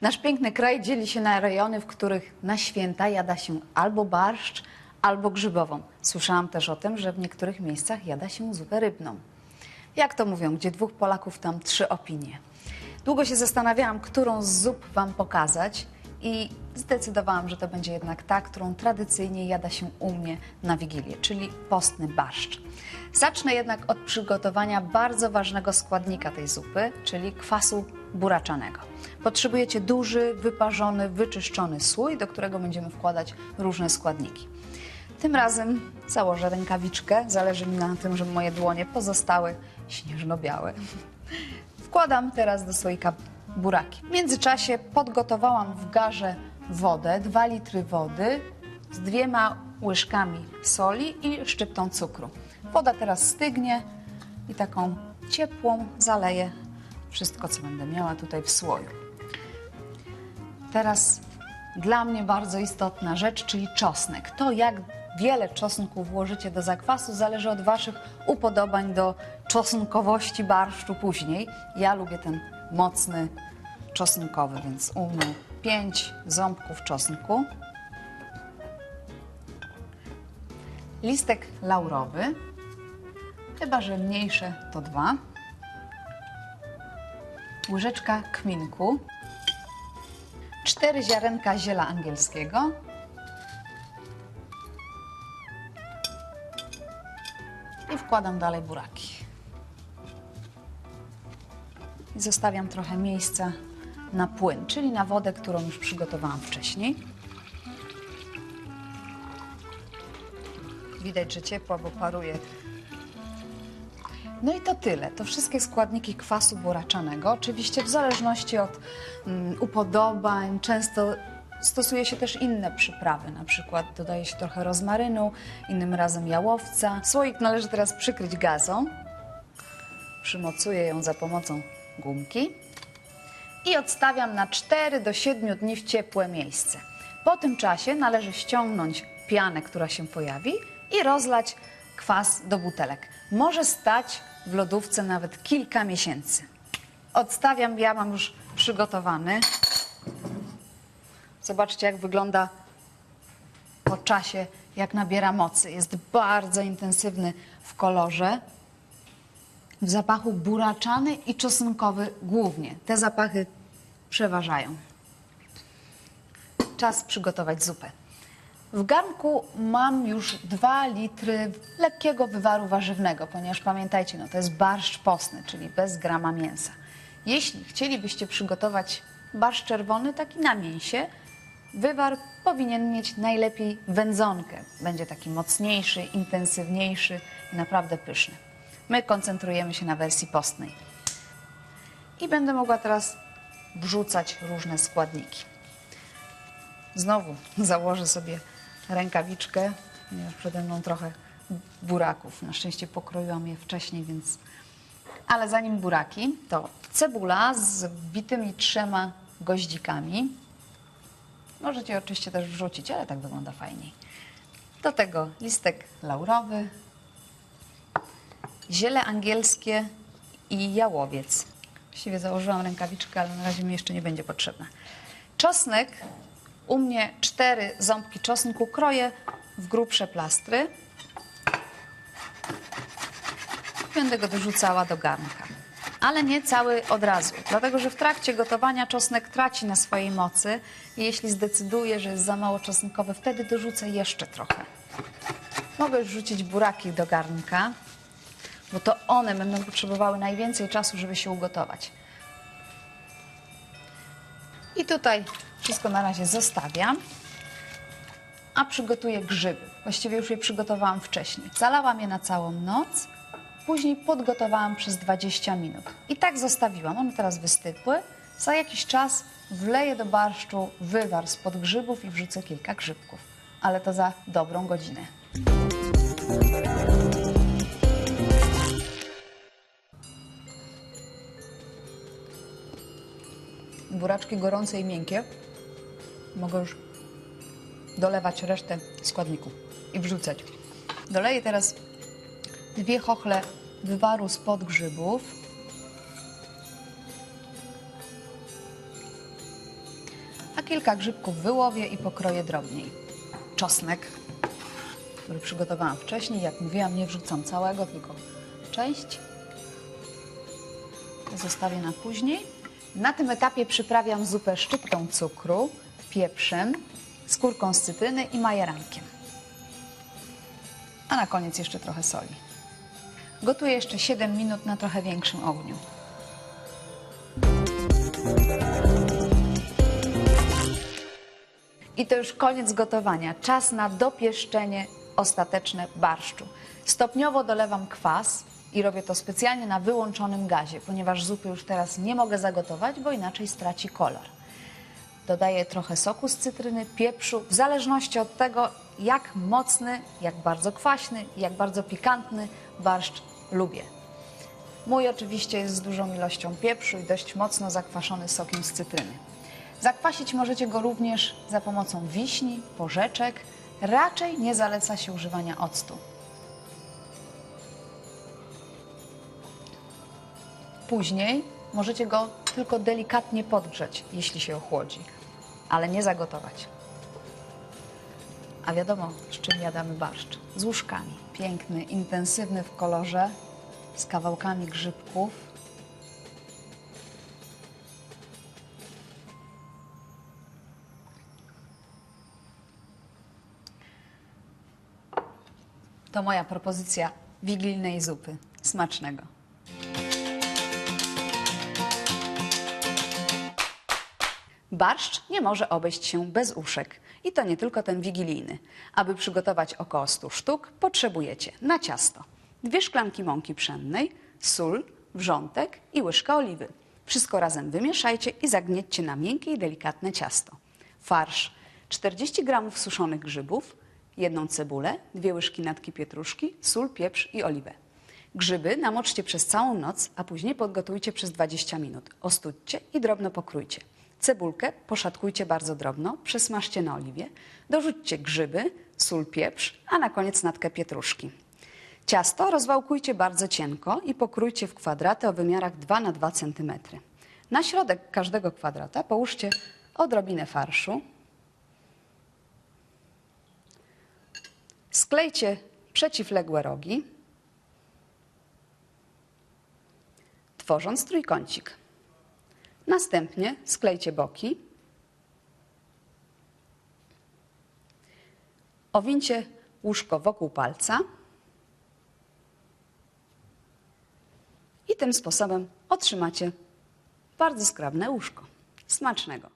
Nasz piękny kraj dzieli się na rejony, w których na święta jada się albo barszcz, albo grzybową. Słyszałam też o tym, że w niektórych miejscach jada się zupę rybną. Jak to mówią, gdzie dwóch Polaków, tam trzy opinie. Długo się zastanawiałam, którą z zup Wam pokazać i zdecydowałam, że to będzie jednak ta, którą tradycyjnie jada się u mnie na Wigilię, czyli postny barszcz. Zacznę jednak od przygotowania bardzo ważnego składnika tej zupy, czyli kwasu buraczanego. Potrzebujecie duży, wyparzony, wyczyszczony słój, do którego będziemy wkładać różne składniki. Tym razem założę rękawiczkę, zależy mi na tym, żeby moje dłonie pozostały śnieżno-białe. Wkładam teraz do słoika buraki. W międzyczasie podgotowałam w garze wodę, 2 litry wody z dwiema łyżkami soli i szczyptą cukru. Woda teraz stygnie i taką ciepłą zaleję wszystko, co będę miała tutaj w słoju. Teraz dla mnie bardzo istotna rzecz, czyli czosnek. To, jak wiele czosnku włożycie do zakwasu, zależy od Waszych upodobań do czosnkowości barszczu później. Ja lubię ten mocny czosnkowy, więc u mnie 5 ząbków czosnku. Listek laurowy, chyba że mniejsze to dwa. Łyżeczka kminku. Cztery ziarenka ziela angielskiego. Wkładam dalej buraki. I zostawiam trochę miejsca na płyn, czyli na wodę, którą już przygotowałam wcześniej. Widać, że ciepła, bo paruje. No i to tyle. To wszystkie składniki kwasu buraczanego. Oczywiście w zależności od mm, upodobań, często stosuje się też inne przyprawy. Na przykład dodaje się trochę rozmarynu, innym razem jałowca. Słoik należy teraz przykryć gazą. Przymocuję ją za pomocą gumki i odstawiam na 4 do 7 dni w ciepłe miejsce. Po tym czasie należy ściągnąć pianę, która się pojawi i rozlać kwas do butelek. Może stać w lodówce nawet kilka miesięcy. Odstawiam, ja mam już przygotowany. Zobaczcie, jak wygląda po czasie, jak nabiera mocy. Jest bardzo intensywny w kolorze, w zapachu buraczany i czosnkowy głównie. Te zapachy przeważają. Czas przygotować zupę. W garnku mam już 2 litry lekkiego wywaru warzywnego, ponieważ pamiętajcie, no to jest barszcz postny, czyli bez grama mięsa. Jeśli chcielibyście przygotować barszcz czerwony, taki na mięsie, wywar powinien mieć najlepiej wędzonkę. Będzie taki mocniejszy, intensywniejszy i naprawdę pyszny. My koncentrujemy się na wersji postnej. I będę mogła teraz wrzucać różne składniki. Znowu założę sobie rękawiczkę, ponieważ przede mną trochę buraków. Na szczęście pokroiłam je wcześniej, więc... Ale zanim buraki, to cebula z wbitymi trzema goździkami. Możecie oczywiście też wrzucić, ale tak wygląda fajniej. Do tego listek laurowy, ziele angielskie i jałowiec. Właściwie założyłam rękawiczkę, ale na razie mi jeszcze nie będzie potrzebna. Czosnek, u mnie cztery ząbki czosnku kroję w grubsze plastry. Będę go dorzucała do garnka. Ale nie cały od razu, dlatego że w trakcie gotowania czosnek traci na swojej mocy i jeśli zdecyduję, że jest za mało czosnkowy, wtedy dorzucę jeszcze trochę. Mogę już wrzucić buraki do garnka, bo to one będą potrzebowały najwięcej czasu, żeby się ugotować. I tutaj wszystko na razie zostawiam, a przygotuję grzyby. Właściwie już je przygotowałam wcześniej. Zalałam je na całą noc, później podgotowałam przez 20 minut. I tak zostawiłam. One teraz wystygły. Za jakiś czas wleję do barszczu wywar spod grzybów i wrzucę kilka grzybków. Ale to za dobrą godzinę. buraczki gorące i miękkie, mogę już dolewać resztę składników i wrzucać. Doleję teraz dwie chochle wywaru spod grzybów. A kilka grzybków wyłowię i pokroję drobniej. Czosnek, który przygotowałam wcześniej. Jak mówiłam, nie wrzucam całego, tylko część. Zostawię na później. Na tym etapie przyprawiam zupę szczyptą cukru, pieprzem, skórką z cytryny i majerankiem. A na koniec jeszcze trochę soli. Gotuję jeszcze 7 minut na trochę większym ogniu. I to już koniec gotowania. Czas na dopieszczenie ostateczne barszczu. Stopniowo dolewam kwas i robię to specjalnie na wyłączonym gazie, ponieważ zupy już teraz nie mogę zagotować, bo inaczej straci kolor. Dodaję trochę soku z cytryny, pieprzu, w zależności od tego, jak mocny, jak bardzo kwaśny, jak bardzo pikantny barszcz lubię. Mój oczywiście jest z dużą ilością pieprzu i dość mocno zakwaszony sokiem z cytryny. Zakwasić możecie go również za pomocą wiśni, porzeczek. Raczej nie zaleca się używania octu. Później możecie go tylko delikatnie podgrzeć, jeśli się ochłodzi, ale nie zagotować. A wiadomo, z czym jadamy barszcz? Z łóżkami. Piękny, intensywny w kolorze, z kawałkami grzybków. To moja propozycja wigilijnej zupy. Smacznego. Barszcz nie może obejść się bez uszek. I to nie tylko ten wigilijny. Aby przygotować około 100 sztuk, potrzebujecie na ciasto dwie szklanki mąki pszennej, sól, wrzątek i łyżka oliwy. Wszystko razem wymieszajcie i zagniećcie na miękkie i delikatne ciasto. Farsz 40 g suszonych grzybów, jedną cebulę, dwie łyżki natki pietruszki, sól, pieprz i oliwę. Grzyby namoczcie przez całą noc, a później podgotujcie przez 20 minut. Ostudźcie i drobno pokrójcie. Cebulkę poszatkujcie bardzo drobno, przesmażcie na oliwie, dorzućcie grzyby, sól, pieprz, a na koniec natkę pietruszki. Ciasto rozwałkujcie bardzo cienko i pokrójcie w kwadraty o wymiarach 2 na 2 cm. Na środek każdego kwadrata połóżcie odrobinę farszu. Sklejcie przeciwległe rogi, tworząc trójkącik. Następnie sklejcie boki. Owincie łóżko wokół palca. I tym sposobem otrzymacie bardzo skrawne łóżko. Smacznego!